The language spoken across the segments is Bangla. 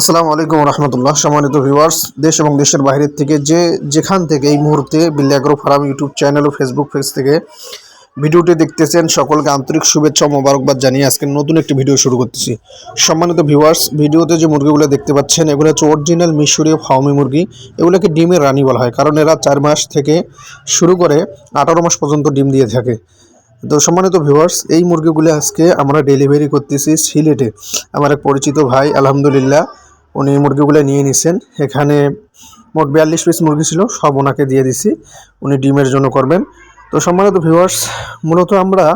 আসসালামু আলাইকুম রহমতুল্লাহ। সম্মানিত ভিউয়ার্স, দেশ এবং দেশের বাইরের থেকে যে যেখান থেকে এই মুহূর্তে বিল্লাগ্রো ফার্ম ইউটিউব চ্যানেল ও ফেসবুক পেজ থেকে ভিডিওটি দেখতেছেন, সকলকে আন্তরিক শুভেচ্ছা ও মোবারকবাদ জানিয়ে আজকে নতুন একটি ভিডিও শুরু করতেছি। সম্মানিত ভিউয়ার্স, ভিডিওতে যে মুরগিগুলো দেখতে পাচ্ছেন, এগুলো হচ্ছে অরিজিনাল মিশরীয় ফাউমি মুরগি। এগুলোকে ডিমের রানী বলা হয়, কারণ এরা চার মাস থেকে শুরু করে আঠারো মাস পর্যন্ত ডিম দিয়ে থাকে। তো সম্মানিত ভিউয়ার্স, এই মুরগিগুলো আজকে আমরা ডেলিভারি করতেছি সিলেটে। আমার এক পরিচিত ভাই, আলহামদুলিল্লাহ উনি মুরগিগুলো নিয়ে নিছেন। এখানে মোট বিয়াল্লিশ পিস মুরগি ছিল, সব ওনাকে দিয়ে দিছি। উনি ডিমের জন্য করবেন। তো সম্মানিত ভিউয়ার্স মূলত আমরা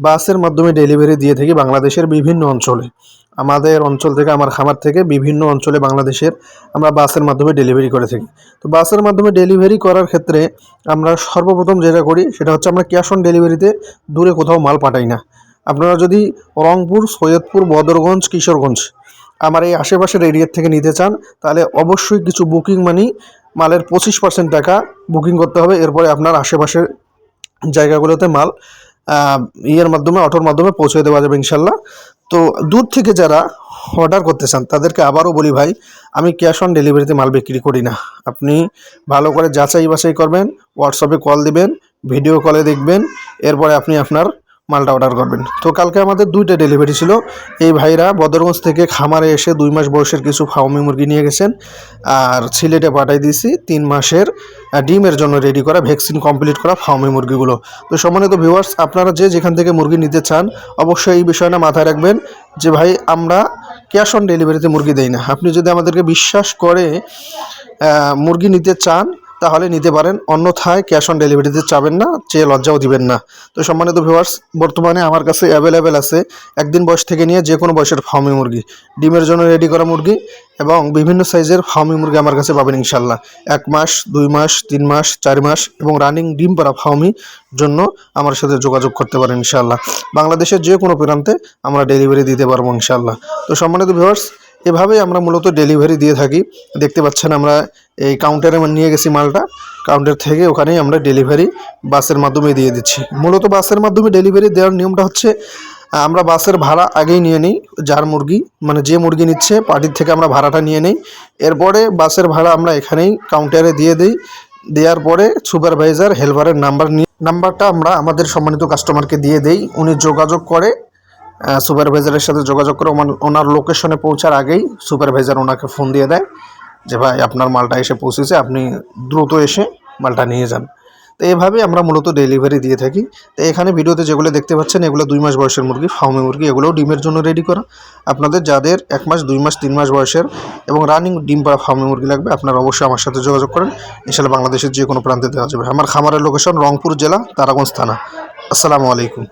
বাসের মাধ্যমে ডেলিভারি দিয়ে থাকি বাংলাদেশের বিভিন্ন অঞ্চলে। আমাদের অঞ্চল থেকে, আমার খামার থেকে বিভিন্ন অঞ্চলে বাংলাদেশের আমরা বাসের মাধ্যমে ডেলিভারি করে থাকি। তো বাসের মাধ্যমে ডেলিভারি করার ক্ষেত্রে আমরা সর্বপ্রথম যেটা করি, সেটা হচ্ছে আমরা ক্যাশ অন ডেলিভারিতে দূরে কোথাও মাল পাঠাই না। আপনারা যদি রংপুর, সৈয়দপুর, বদরগঞ্জ, কিশোরগঞ্জ আমার এই আশেপাশের এরিয়ার থেকে নিতে চান, তাহলে অবশ্যই কিছু বুকিং মানি মালের পঁচিশ পার্সেন্ট টাকা বুকিং করতে হবে। এরপরে আপনার আশেপাশের জায়গাগুলোতে মাল ইয়ের মাধ্যমে, অটোর মাধ্যমে পৌঁছে দেওয়া যাবে ইনশাল্লাহ। তো দূর থেকে যারা অর্ডার করতে চান, তাদেরকে আবারও বলি ভাই, আমি ক্যাশ অন ডেলিভারিতে মাল বিক্রি করি না। আপনি ভালো করে যাচাই বাছাই করবেন হোয়াটসঅ্যাপে কল দিবেন ভিডিও কলে দেখবেন, এরপরে আপনি আপনার মালটা অর্ডার করবেন। তো কালকে আমাদের দুইটা ডেলিভারি ছিল। এই ভাইরা বদরগঞ্জ থেকে খামারে এসে দুই মাস বয়সের কিছু ফাউমি মুরগি নিয়ে গেছেন। আর সিলেটে পাঠাই দিয়েছি তিন মাসের ডিমের জন্য রেডি করা ভ্যাকসিন কমপ্লিট করা ফাউমি মুরগিগুলো। তো সম্মানিত ভিউয়ার্স আপনারা যে যেখান থেকে মুরগি নিতে চান, অবশ্যই এই বিষয়টা মাথায় রাখবেন যে ভাই, আমরা ক্যাশ অন ডেলিভারিতে মুরগি দেই না। আপনি যদি আমাদেরকে বিশ্বাস করে মুরগি নিতে চান তাহলে নিতে পারেন। অন্যথায় ক্যাশ অন ডেলিভারিতে চাবেন না, চেয়ে লজ্জাও দিবেন না। তো সম্মানিত ভিউয়ার্স বর্তমানে আমার কাছে অ্যাভেলেবেল আছে একদিন বয়স থেকে নিয়ে যে কোনো বয়সের ফার্মি মুরগি, ডিমের জন্য রেডি করা মুরগি এবং বিভিন্ন সাইজের ফার্মি মুরগি আমার কাছে পাবেন ইনশাল্লাহ এক মাস, দুই মাস, তিন মাস, চার মাস এবং রানিং ডিম পাড়া ফার্মি জন্য আমার সাথে যোগাযোগ করতে পারেন ইনশাল্লাহ বাংলাদেশের যে কোনো প্রান্তে আমরা ডেলিভারি দিতে পারব ইনশাল্লাহ তো সম্মানিত ভিউয়ার্স এভাবেই আমরা মূলত ডেলিভারি দিয়ে থাকি। দেখতে পাচ্ছেন আমরা এই কাউন্টারে নিয়ে গেছি মালটা। কাউন্টার থেকে ওখানেই আমরা ডেলিভারি বাসের মাধ্যমে দিয়ে দিচ্ছি। মূলত বাসের মাধ্যমে ডেলিভারি দেওয়ার নিয়মটা হচ্ছে আমরা বাসের ভাড়া আগেই নিয়ে নিই, যার মুরগি মানে যে মুরগি নিচ্ছে, পার্টির থেকে আমরা ভাড়াটা নিয়ে নিই। এরপরে বাসের ভাড়া আমরা এখানেই কাউন্টারে দিয়ে দিই। দেওয়ার পরে সুপারভাইজার হেল্পারের নাম্বার নিয়ে নাম্বারটা আমরা আমাদের সম্মানিত কাস্টমারকে দিয়ে দেই। উনি যোগাযোগ করে সুপারভাইজারের সাথে যোগাযোগ করে ওনার লোকেশনে পৌঁছার আগেই সুপারভাইজার ওনাকে ফোন দিয়ে দেয়। যে ভাই আপনার মালটা এসে পৌঁছেছে, আপনি দ্রুত এসে মালটা নিয়ে যান। তো এইভাবে আমরা মূলত ডেলিভারি দিয়ে থাকি। তো এখানে ভিডিওতে যেগুলো দেখতে পাচ্ছেন, এগুলো দুই মাস বয়সের মুরগি ফার্মি মুরগি, এগুলোও ডিমের জন্য রেডি করা। আপনাদের যাদের এক মাস, দুই মাস, তিন মাস বয়সের এবং রানিং ডিম পাড়া ফার্মি মুরগি লাগবে, আপনারা অবশ্যই আমার সাথে যোগাযোগ করেন। ইনশাল্লাহ বাংলাদেশের যে কোনো প্রান্তে দেওয়া যাবে। আমার খামারের লোকেশন রংপুর জেলা, তারাগঞ্জ থানা। আসসালামু আলাইকুম।